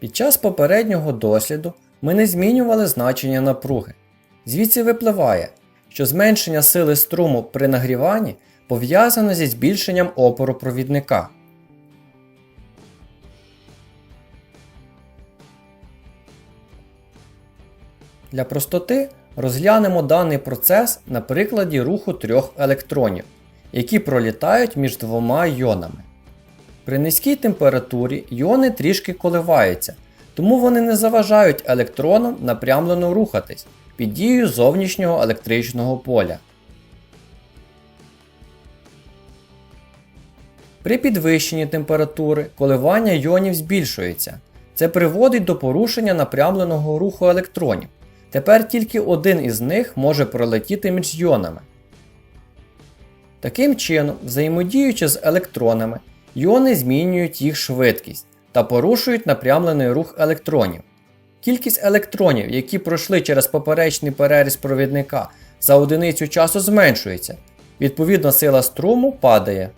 Під час попереднього досліду ми не змінювали значення напруги. Звідси випливає, що зменшення сили струму при нагріванні пов'язане зі збільшенням опору провідника. Для простоти розглянемо даний процес на прикладі руху трьох електронів, які пролітають між двома йонами. При низькій температурі йони трішки коливаються, тому вони не заважають електронам напрямлено рухатись під дією зовнішнього електричного поля. При підвищенні температури коливання йонів збільшується. Це приводить до порушення напрямленого руху електронів. Тепер тільки один із них може пролетіти між йонами. Таким чином, взаємодіючи з електронами, йони змінюють їх швидкість та порушують напрямлений рух електронів. Кількість електронів, які пройшли через поперечний переріз провідника за одиницю часу зменшується. Відповідно, сила струму падає.